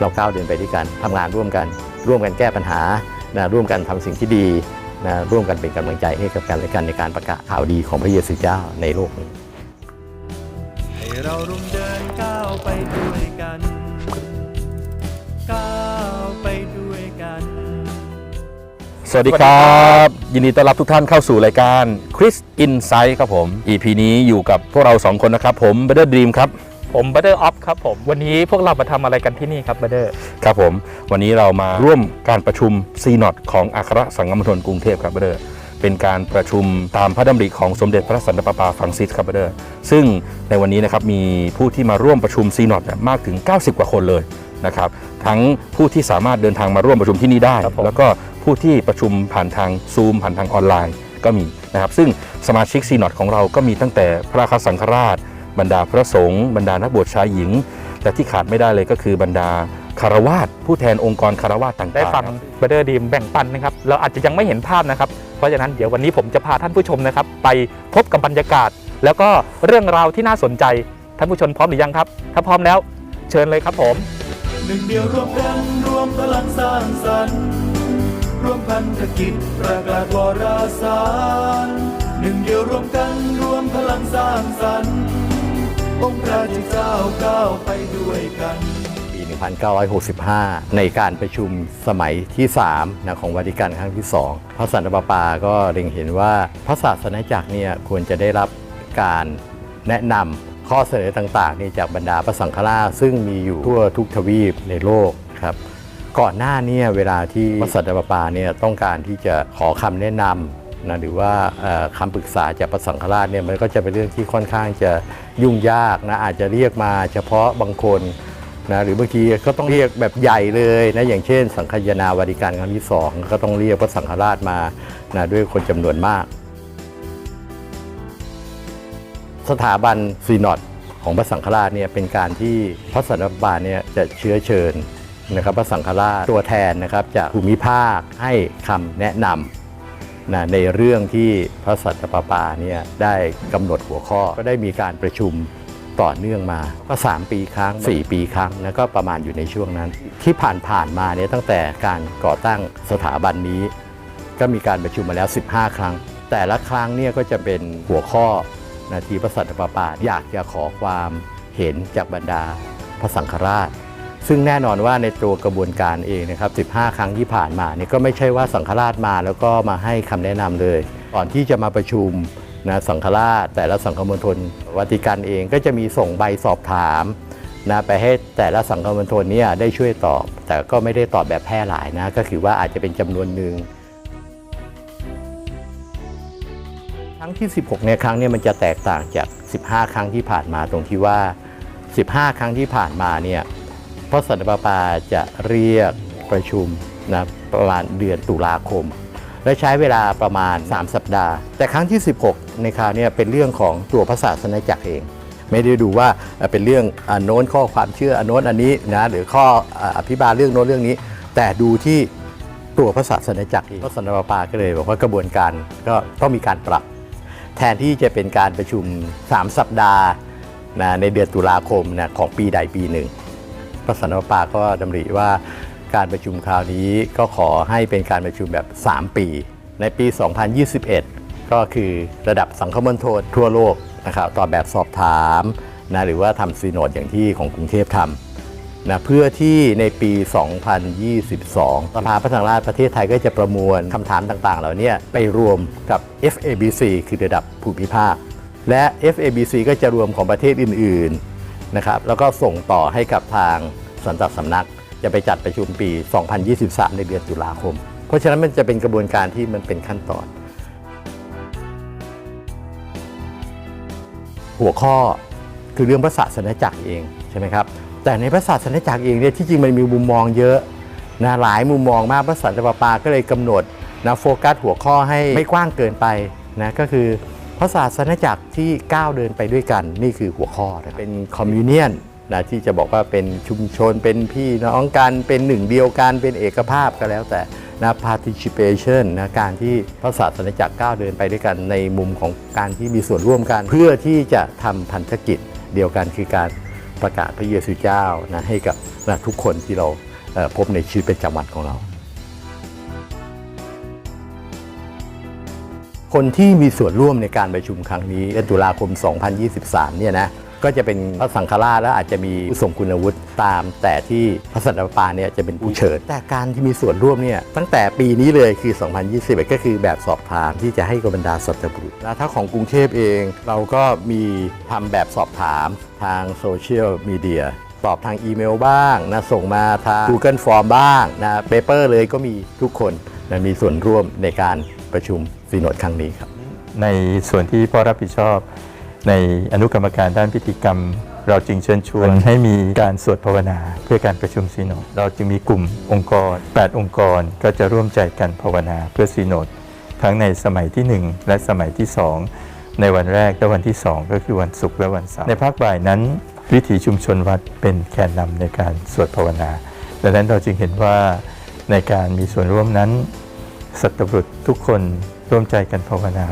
เราก้าวเดินไปด้วยกันทำงานร่วมกัน ร่วมกันแก้ปัญหานะร่วมกันทำสิ่งที่ดีนะร่วมกันเป็นกำลังใจให้กับกันและกันในการประกาศข่าวดีของพระเยซูเจ้าในโลกนี้ให้เราร่วมเดินก้าวไปด้วยกันก้าวไปด้วยกัน สวัสดีครับ ยินดีต้อนรับทุกท่านเข้าสู่รายการ Chris Insight ครับผม EP นี้อยู่กับพวกเรา 2 คนนะครับ ผม b e t t e r Dream ครับ ผมบัตเตอร์ออฟครับผมวันนี้พวกเรามาทำอะไรกันที่นี่ครับบัตเตอร์ครับผม วันนี้เรามาร่วมการประชุม c n o t ของอัครสังฆมณฑลกรุงเทพครับเบเดอร์เป็นการประชุมตามพระดำริของสมเด็จพระสันตะปาปาฟรังซิสครับเบเดอร์ซึ่งในวันนี้นะครับมีผู้ที่มาร่วมประชุม c n o t เนี่ยมากถึง 90 กว่าคนเลยนะครับทั้งผู้ที่สามารถเดินทางมาร่วมประชุมที่นี่ได้ครับผมแล้วก็ผู้ที่ประชุมผ่านทางซูมผ่านทางออนไลน์ก็มีนะครับซึ่งสมาชิก c n o t ของเราก็มีตั้งแต่พระอัครสังฆราช บรรดาพระสงฆ์บรรดานักบวชชายหญิงแต่ที่ขาดไม่ได้เลยก็คือบรรดาคารวาสผู้แทนองค์กรคารวาสต่างๆได้ฟังครับบัตเตอร์ดีมแบ่งปันนะครับเราอาจจะยังไม่เห็นภาพนะครับ เพราะฉะนั้นเดี๋ยววันนี้ผมจะพาท่านผู้ชมนะครับ ไปพบกับบรรยากาศ แล้วก็เรื่องราวที่น่าสนใจท่านผู้ชมพร้อมหรือยังครับ ถ้าพร้อมแล้ว เชิญเลยครับผมหนึ่งเดียวรวมกันรวมพลังสร้างสรรค์ร่วมพันธกิจประกาศวาราสารหนึ่งเดียวรวมกันรวมพลังสร้างสรรค์ องค์พระเจ้าก้าวไปด้วยกัน ปี 1965 ในการประชุมสมัยที่3นะของวาติกันครั้งที่ 2 พระสันตะปาปาก็เล็งเห็นว่าพระศาสนาจักรเนี่ยควรจะได้รับการแนะนำข้อเสนอต่างๆนี่จากบรรดาพระสังฆราชซึ่งมีอยู่ทั่วทุกทวีปในโลกครับก่อนหน้านี้เวลาที่พระสันตะปาปาเนี่ยต้องการที่จะขอคำแนะนำ นะหรือว่าเอ่อคำปรึกษาจากพระสังฆราชเนี่ยมันก็จะเป็นเรื่องที่ค่อนข้างจะยุ่งยากนะอาจจะเรียกมาเฉพาะบางคนนะหรือบางทีก็ต้องเรียกแบบใหญ่เลยนะอย่างเช่น สังคายนาวาดิการครั้งที่สองก็ต้องเรียกพระสังฆราชมานะด้วยคนจำนวนมาก สถาบันซีนอดของพระสังฆราชเนี่ยเป็นการที่พระสันตะปาปาเนี่ยจะเชื้อเชิญนะครับพระสังฆราชตัวแทนนะครับจากภูมิภาคให้คำแนะนำ นะในเรื่องที่พระสัตปาปาเนี่ยได้กำหนดหัวข้อก็ได้มีการประชุมต่อเนื่องมาก็ 3 ปีครั้ง 4 ปีครั้งแล้วก็ประมาณอยู่ในช่วงนั้น ที่ผ่านๆมาเนี่ยตั้งแต่การก่อตั้งสถาบันนี้ ก็มีการประชุมมาแล้ว 15 ครั้ง แต่ละครั้งเนี่ยก็จะเป็นหัวข้อนาทีพระสัตปาปาอยากจะขอความเห็นจากบรรดาพระสังฆราช ซึ่งแน่นอนว่าในตัวกระบวนการเองนะครับ 15 ครั้งที่ผ่านมาเนี่ยก็ไม่ใช่ว่าสังฆราชมาแล้วก็มาให้คำแนะนำเลย ก่อนที่จะมาประชุมนะสังฆราช แต่ละสังฆมณฑลวัติกันเองก็จะมีส่งใบสอบถามนะไปให้แต่ละสังฆมณฑลเนี่ยได้ช่วยตอบ แต่ก็ไม่ได้ตอบแบบแพร่หลายนะ ก็คือว่าอาจจะเป็นจำนวนหนึ่งครั้งที่ 16เนี่ยครั้งเนี่ยมันจะแตกต่างจาก 15 ครั้งที่ผ่านมาตรงที่ว่า 15 ครั้งที่ผ่านมาเนี่ย พราะสันตปาปาจะเรียกประชุมนะประมาณเดือนตุลาคม และใช้เวลาประมาณ 3 สัปดาห์ แต่ครั้งที่ 16 ในคราวเนี้เป็นเรื่องของตัวพระศาสนาจักรเอง ไม่ได้ดูว่าเป็นเรื่องอนโน้นข้อความเชื่ออนโน้นอันนี้นะหรือข้ออภิบาลเรื่องโน้นเรื่องนี้ แต่ดูที่ตัวพระศาสนาจักรเองพระสันตปาปาก็เลยบอกว่ากระบวนการก็ต้องมีการปรับ แทนที่จะเป็นการประชุม 3 สัปดาห์นะในเดือนตุลาคมนะของปีใดปีหนึ่ง พระสันตะปาก็ดำริว่าการประชุมคราวนี้ก็ขอให้เป็นการประชุมแบบ 3 ปี ในปี 2021 ก็คือระดับสังคมณฑลทั่วโลกนะครับตอบแบบสอบถามนะหรือว่าทำซีโนดอย่างที่ของกรุงเทพทำนะเพื่อที่ในปี 2022 สภาพัฒนาราชประเทศไทยก็จะประมวลคำถามต่างๆ เหล่านี้ไปรวมกับ FABC คือระดับภูมิภาค และ FABC ก็จะรวมของประเทศอื่น ๆ นะครับแล้วก็ส่งต่อให้กับทางสันตสำนัก จะไปจัดประชุมปี 2023 ในเดือนตุลาคม เพราะฉะนั้นมันจะเป็นกระบวนการที่มันเป็นขั้นตอน หัวข้อคือเรื่องพระศาสนาจักรเองใช่ไหมครับแต่ในพระศาสนาจักรเองเนี่ยที่จริงมันมีมุมมองเยอะนะหลายมุมมองมากพระสันตะปาปาก็เลยกำหนดนะโฟกัสหัวข้อให้ไม่กว้างเกินไปนะก็คือ พระศาสนาจักรที่ก้าวเดินไปด้วยกันนี่คือหัวข้อนะเป็นคอมมิวเนียนนะที่จะบอกว่าเป็นชุมชนเป็นพี่น้องกันเป็นหนึ่งเดียวกันเป็นเอกภาพก็แล้วแต่นะ participation นะการที่พระศาสนาจักรก้าวเดินไปด้วยกันในมุมของการที่มีส่วนร่วมกัน เพื่อที่จะทำพันธกิจเดียวกันคือการประกาศพระเยซูเจ้านะให้กับนะทุกคนที่เราเอ่อพบในชีวิตประจำวันของเรา คนที่มีส่วนร่วมในการประชุมครั้งนี้เดือนตุลาคม 2023 เนี่ยนะก็จะเป็นพระสังฆราชและอาจจะมีผู้ทรงคุณวุฒิตาม แต่ที่พระสันตะปาเนี่ยจะเป็นผู้เชิญ แต่การที่มีส่วนร่วมเนี่ยตั้งแต่ปีนี้เลยคือ 2021 ก็คือแบบสอบถามที่จะให้กบรรดาสัตบุรุษแล้วถ้าของกรุงเทพเองเราก็มีทำแบบสอบถามทางโซเชียลมีเดียตอบทางอีเมลบ้างนะส่งมาทาง Google Form บ้างนะเปเปอร์เลยก็มีทุกคนนะมีส่วนร่วมในการประชุม ซีโนดครั้งนี้ครับในส่วนที่พ่อรับผิดชอบ ในอนุกรรมการด้านพิธีกรรม เราจึงเชิญชวนให้มีการสวดภาวนาเพื่อการประชุมซีโนดเราจึงมีกลุ่มองค์กร 8 องค์กรก็จะร่วมใจกันภาวนาเพื่อซีโนดทั้งในสมัยที่ 1 และสมัยที่ 2 ในวันแรกและวันที่ 2 ก็คือวันศุกร์และวันเสาร์ในภาคบ่ายนั้น วิถีชุมชนวัดเป็นแกนนำในการสวดภาวนาดังนั้นเราจึงเห็นว่าในการมีส่วนร่วมนั้นสัตบุรุษทุกคน ร่วมใจกันภาวนา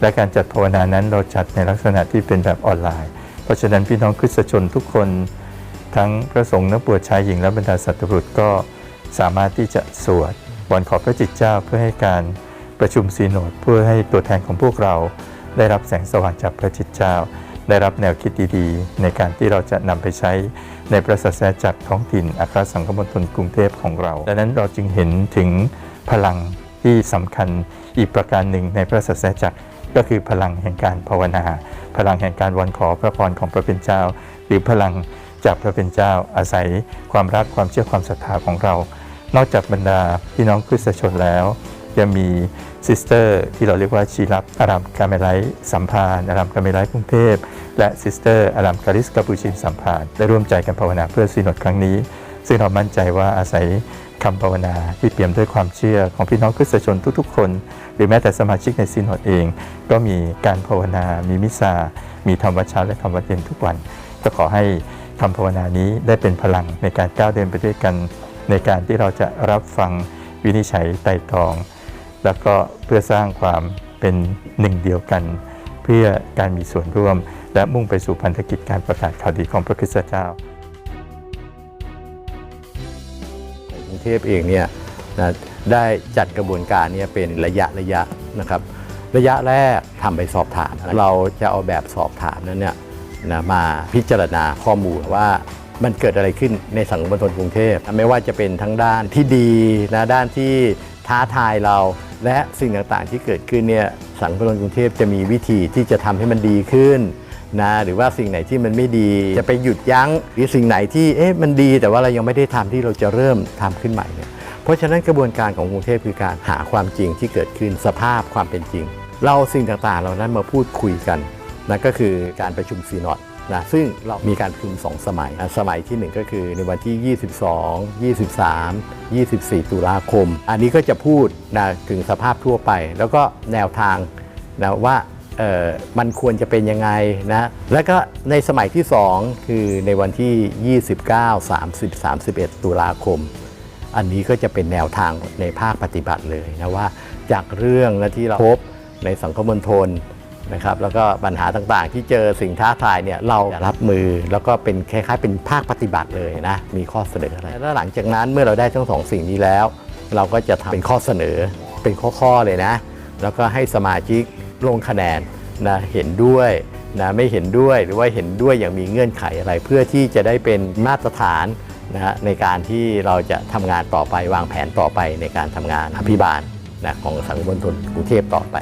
และการจัดภาวนานั้นเราจัดในลักษณะที่เป็นแบบออนไลน์ เพราะฉะนั้นพี่น้องคริสตชนทุกคน ทั้งพระสงฆ์นักบวชชายหญิงและบรรดาสัตบุรุษก็สามารถที่จะสวดวันขอบพระจิตเจ้าเพื่อให้การประชุมซีโนดเพื่อให้ตัวแทนของพวกเรา ได้รับแสงสว่างจากพระจิตเจ้า ได้รับแนวคิดดีๆ ในการที่เราจะนำไปใช้ในพระศาสนาจักรท้องถิ่นอัครสังคมณฑลกรุงเทพของเรา ดังนั้นเราจึงเห็นถึงพลัง ที่สำคัญอีกประการหนึ่งในพระศาสนาจักรก็คือพลังแห่งการภาวนา พลังแห่งการวันขอพระพรของพระเป็นเจ้า หรือพลังจากพระเป็นเจ้าอาศัยความรักความเชื่อความศรัทธาของเรา นอกจากบรรดาพี่น้องคริสตชนแล้วยังมีซิสเตอร์ที่เราเรียกว่าชีรับอารามกาเมไลท์สัมพานอารามกาเมไลท์กรุงเทพและซิสเตอร์อารามกาลิสกาปูชินสัมพานได้ร่วมใจกันภาวนาเพื่อซีนดครั้งนี้ ซึ่งเรามั่นใจว่าอาศัย คำภาวนาที่เปี่ยมด้วยความเชื่อของพี่น้องคริสตชนทุกๆ คน หรือแม้แต่สมาชิกในซีโนดเอง ก็มีการภาวนา มีมิสซามีธรรมวัชชาและธรรมวัดเย็นทุกวัน ก็ขอให้คำภาวนานี้ได้เป็นพลังในการก้าวเดินไปด้วยกัน ในการที่เราจะรับฟังวินิจฉัยไต่ตอง แล้วก็เพื่อสร้างความเป็นหนึ่งเดียวกัน เพื่อการมีส่วนร่วม และมุ่งไปสู่พันธกิจการประกาศข่าวดีของพระคริสตเจ้า รุงเทพเองเนี่ยนะได้จัดกระบวนการเนี้เป็นระยะระยะนะครับ ระยะแรกทำไปสอบถาม เราจะเอาแบบสอบถามนั้นเนี่ยนะมาพิจารณาข้อมูลว่ามันเกิดอะไรขึ้นในสังคมมณฑลกรุงเทพไม่ว่าจะเป็นทั้งด้านที่ดีนะด้านที่ท้าทายเรา และสิ่งต่างๆที่เกิดขึ้นเนี่ยสังคมมณฑลกรุงเทพจะมีวิธีที่จะทำให้มันดีขึ้น นะหรือว่าสิ่งไหนที่มันไม่ดี จะไปหยุดยั้งหรือสิ่งไหนที่เอ๊ะมันดี แต่ว่าเรายังไม่ได้ทำที่เราจะเริ่มทำขึ้นใหม่เนี่ยเพราะฉะนั้นกระบวนการของกรุงเทพคือการหาความจริงที่เกิดขึ้นสภาพความเป็นจริง เราสิ่งต่างๆ เหล่านั้นมาพูดคุยกันนั่นก็คือการประชุมซีนอดนะซึ่งเรามีการประชุม 2 สมัย สมัยที่ 1 ก็คือในวันที่ 22 23 24 ตุลาคม อันนี้ก็จะพูดนะถึงสภาพทั่วไป แล้วก็แนวทางนะว่า มันควรจะเป็นยังไงนะ แล้วก็ในสมัยที่ 2 คือในวันที่ 29 30 31 ตุลาคม อันนี้ก็จะเป็นแนวทางในภาคปฏิบัติเลยนะว่าจากเรื่องนะที่เราพบในสังคมมณฑลนะครับแล้วก็ปัญหาต่างๆ ที่เจอสิ่งท้าทายเนี่ยเรารับมือแล้วก็เป็นคล้ายๆ เป็นภาคปฏิบัติเลยนะมีข้อเสนออะไรแล้วหลังจากนั้นเมื่อเราได้ทั้งสองสิ่งนี้แล้ว เราก็จะทำเป็นข้อเสนอเป็นข้อๆเลยนะ แล้วก็ให้สมาชิก ลงคะแนนนะเห็นด้วยนะไม่เห็นด้วยหรือว่าเห็นด้วยอย่างมีเงื่อนไขอะไร เพื่อที่จะได้เป็นมาตรฐานนะฮะในการที่เราจะทำงานต่อไปวางแผนต่อไปในการทำงานอภิบาลนะของสังคมมณฑลกรุงเทพต่อไป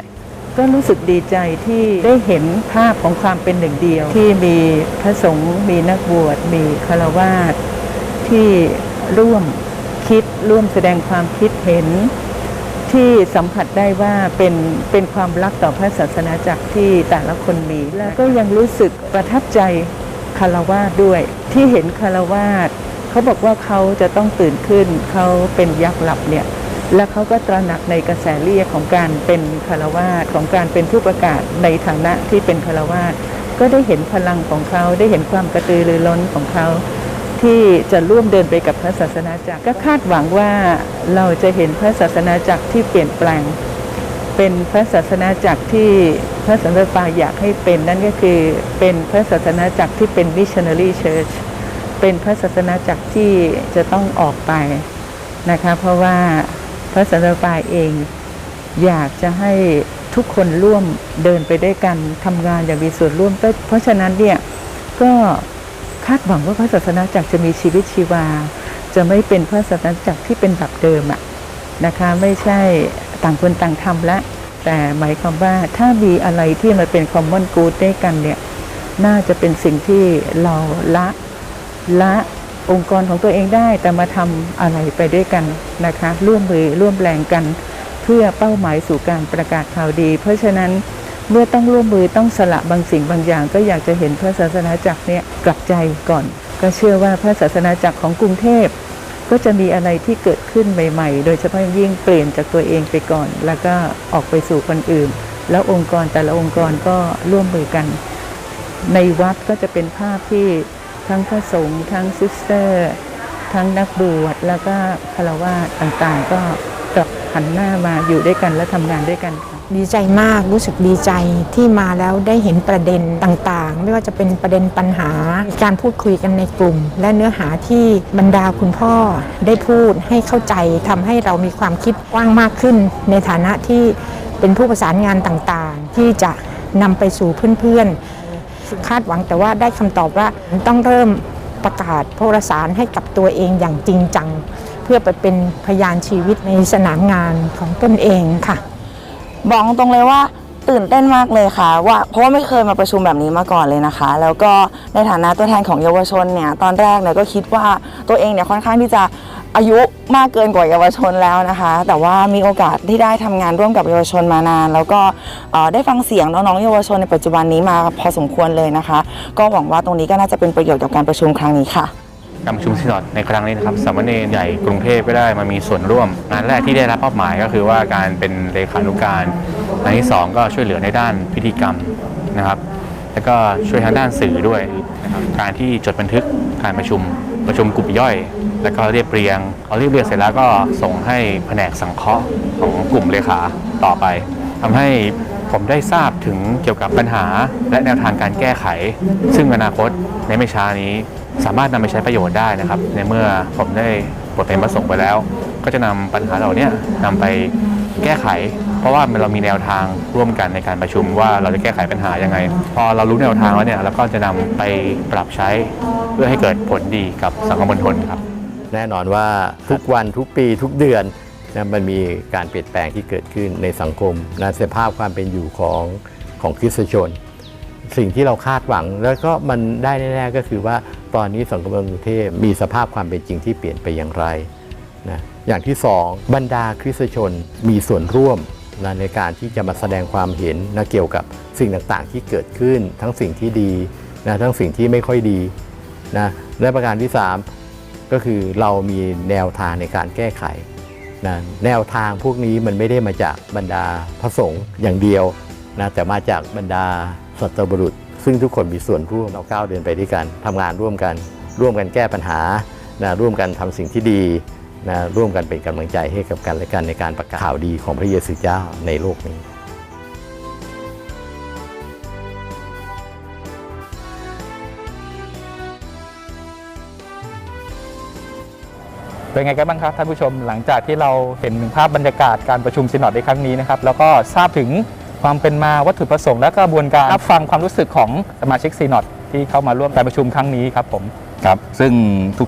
ก็รู้สึกดีใจที่ได้เห็นภาพของความเป็นหนึ่งเดียว ที่มีพระสงฆ์มีนักบวชมีคาวาสที่ร่วมคิดร่วมแสดงความคิดเห็น ที่สัมผัสได้ว่าเป็นเป็นความรักต่อพระศาสนาจักรที่แต่ละคนมี แล้วก็ยังรู้สึกประทับใจคารวาสด้วย ที่เห็นคารวาสเขาบอกว่าเขาจะต้องตื่นขึ้น เขาเป็นยักษ์หลับเนี่ยและเขาก็ตระหนักในกระแสเรียกของการเป็นคารวาสของการเป็นผู้ประกาศในฐานะที่เป็นคารวาสก็ได้เห็นพลังของเขาได้เห็นความกระตือรือร้นของเขา ที่จะร่วมเดินไปกับพระศาสนาจักรก็คาดหวังว่าเราจะเห็นพระศาสนาจักรที่เปลี่ยนแปลง เป็นพระศาสนาจักรที่พระสันตะปาอยากให้เป็นนั่นก็คือเป็นพระศาสนาจักรที่เป็น missionary church เป็นพระศาสนาจักรที่จะต้องออกไปนะคะเพราะว่าพระศาสนาปาเองอยากจะให้ทุกคนร่วมเดินไปด้วยกันทำงานอย่างมีส่วนร่วมเพราะฉะนั้นเนี่ยก็ คาดหวังว่าพระศาสนาจักรจะมีชีวิตชีวา จะไม่เป็นพระศาสนาจักรที่เป็นแบบเดิมอะนะคะไม่ใช่ต่างคนต่างทำละ แต่หมายความว่าถ้ามีอะไรที่มันเป็นคอมมอนกูดด้วยกันเนี่ยน่าจะเป็นสิ่งที่เราละละองค์กรของตัวเองได้แต่มาทำอะไรไปด้วยกันนะคะ ร่วมมือร่วมแรงกัน เพื่อเป้าหมายสู่การประกาศข่าวดี เพราะฉะนั้น เมื่อต้องร่วมมือต้องสละบางสิ่งบางอย่าง ก็อยากจะเห็นพระศาสนาจักรเนี่ยกลับใจก่อน ก็เชื่อว่าพระศาสนาจักรของกรุงเทพก็จะมีอะไรที่เกิดขึ้นใหม่ ๆ โดยเฉพาะยิ่งเปลี่ยนจากตัวเองไปก่อน แล้วก็ออกไปสู่คนอื่น แล้วองค์กรแต่ละองค์กรก็ร่วมมือกัน ในวัดก็จะเป็นภาพที่ทั้งพระสงฆ์ทั้งซิสเตอร์ ทั้งนักบวชแล้วก็คารวะต่างๆ ก็กลับหันหน้ามาอยู่ด้วยกันและทำงานด้วยกันค่ะ ดีใจมากรู้สึกดีใจที่มาแล้วได้เห็นประเด็นต่างๆ ไม่ว่าจะเป็นประเด็นปัญหา การพูดคุยกันในกลุ่ม และเนื้อหาที่บรรดาคุณพ่อได้พูดให้เข้าใจทำให้เรามีความคิดกว้างมากขึ้น ในฐานะที่เป็นผู้ประสานงานต่างๆ ที่จะนำไปสู่เพื่อนๆ คาดหวังแต่ว่าได้คำตอบว่าต้องเริ่มประกาศโพรสารให้กับตัวเองอย่างจริงจัง เพื่อไปเป็นพยานชีวิตในสนามงานของตนเองค่ะ บอกตรงเลยว่าตื่นเต้นมากเลยค่ะว่าเพราะว่าไม่เคยมาประชุมแบบนี้มาก่อนเลยนะคะ แล้วก็ในฐานะตัวแทนของเยาวชนเนี่ยตอนแรกเนี่ยก็คิดว่าตัวเองเนี่ยค่อนข้างที่จะอายุมากเกินกว่าเยาวชนแล้วนะคะ แต่ว่ามีโอกาสที่ได้ทำงานร่วมกับเยาวชนมานาน แล้วก็ได้ฟังเสียงน้องๆเยาวชนในปัจจุบันนี้มาพอสมควรเลยนะคะ ก็หวังว่าตรงนี้ก็น่าจะเป็นประโยชน์กับการประชุมครั้งนี้ค่ะ การประชุมซีนอดในครั้งนี้นะครับสามเณรใหญ่กรุงเทพก็ได้มามีส่วนร่วม งานแรกที่ได้รับมอบหมายก็คือว่าการเป็นเลขานุการอันที่สองก็ช่วยเหลือในด้านพิธีกรรมนะครับ แล้วก็ช่วยทางด้านสื่อด้วยนะครับการที่จดบันทึกการประชุมประชุมกลุ่มย่อย แล้วก็เรียบเรียงพอเรียบเรียงเสร็จแล้วก็ส่งให้แผนกสังเคราะห์ของกลุ่มเลขาต่อไปทำให้ผมได้ทราบถึงเกี่ยวกับปัญหาและแนวทางการแก้ไข ซึ่งอนาคตในไม่ช้านี้ สามารถนำไปใช้ประโยชน์ได้นะครับ ในเมื่อผมได้บทเป็นประสงค์ไปแล้ว ก็จะนำปัญหาเหล่านี้ยนำไปแก้ไข เพราะว่าเรามีแนวทางร่วมกันในการประชุมว่าเราจะแก้ไขปัญหายังไง พอเรารู้แนวทางแล้วเนี่ยเราก็จะนำไปปรับใช้เพื่อให้เกิดผลดีกับสังคมมณฑลครับ แน่นอนว่าทุกวันทุกปีทุกเดือนนะมันมีการเปลี่ยนแปลงที่เกิดขึ้นในสังคมนะสภาพความเป็นอยู่ของของคริสตชน สิ่งที่เราคาดหวัง แล้วก็มันได้แน่ๆก็คือว่าตอนนี้สังคมกรุงเทพมีสภาพความเป็นจริงที่เปลี่ยนไปอย่างไรนะอย่างที่สองบรรดาคริสตชนมีส่วนร่วมนะในการที่จะมาแสดงความเห็นนะเกี่ยวกับสิ่งต่างๆที่เกิดขึ้น ทั้งสิ่งที่ดีนะทั้งสิ่งที่ไม่ค่อยดีนะและประการที่สามก็คือเรามีแนวทางในการแก้ไขนะแนวทางพวกนี้มันไม่ได้มาจากบรรดาพระสงฆ์อย่างเดียวนะแต่มาจากบรรดา สัตบุรุษ ซึ่งทุกคนมีส่วนร่วมเราก้าวเดินไปด้วยกันทำงานร่วมกัน ร่วมกันแก้ปัญหานะร่วมกันทำสิ่งที่ดีนะร่วมกันเป็นกำลังใจให้กับกันและกันในการประกาศข่าวดีของพระเยซูเจ้าในโลกนี้เป็นไงกันบ้างครับท่านผู้ชมหลังจากที่เราเห็นถึงภาพบรรยากาศการประชุมซีนอดในครั้งนี้นะครับ แล้วก็ทราบถึง ความเป็นมาวัตถุประสงค์และกระบวนการรับฟังความรู้สึกของสมาชิกซีนอดที่เข้ามาร่วมการประชุมครั้งนี้ครับผมครับซึ่ง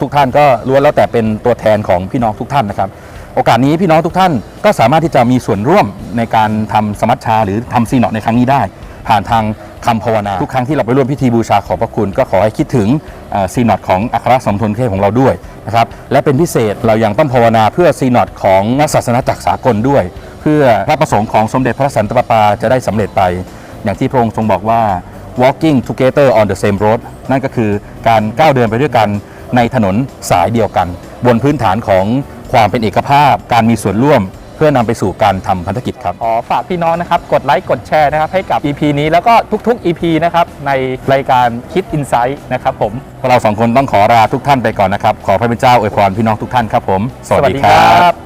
ทุกๆท่านก็ล้วนแล้วแต่เป็นตัวแทนของพี่น้องทุกท่านนะครับ โอกาสนี้พี่น้องทุกท่านก็สามารถที่จะมีส่วนร่วมในการทำสมัชชาหรือทำซีนอตในครั้งนี้ได้ ผ่านทางคำภาวนา ทุกครั้งที่เราไปร่วมพิธีบูชาขอบพระคุณ ก็ขอให้คิดถึงเอ่อซีนอตของอัครสมทนเทพของเราด้วยนะครับและเป็นพิเศษเรายังต้องภาวนาเพื่อซีนอตของนักศาสนาจักรสากลด้วย เพื่อพระประสงค์ของสมเด็จพระสันตะปาปาจะได้สำเร็จไป อย่างที่พระองค์ทรงบอกว่า walking together on the same road นั่นก็คือการก้าวเดินไปด้วยกันในถนนสายเดียวกัน บนพื้นฐานของความเป็นเอกภาพ การมีส่วนร่วมเพื่อนำไปสู่การทำพันธกิจครับ ขอฝากพี่น้องนะครับ กดไลค์กดแชร์นะครับ ให้กับ EP นี้แล้วก็ทุก ๆ EP นะครับในรายการคิด Insight นะครับผมพวกเราสองคนต้องขอลาทุกท่านไปก่อนนะครับ ขอพระเป็นเจ้าอวยพรพี่น้องทุกท่านครับผม สวัสดีครับครับ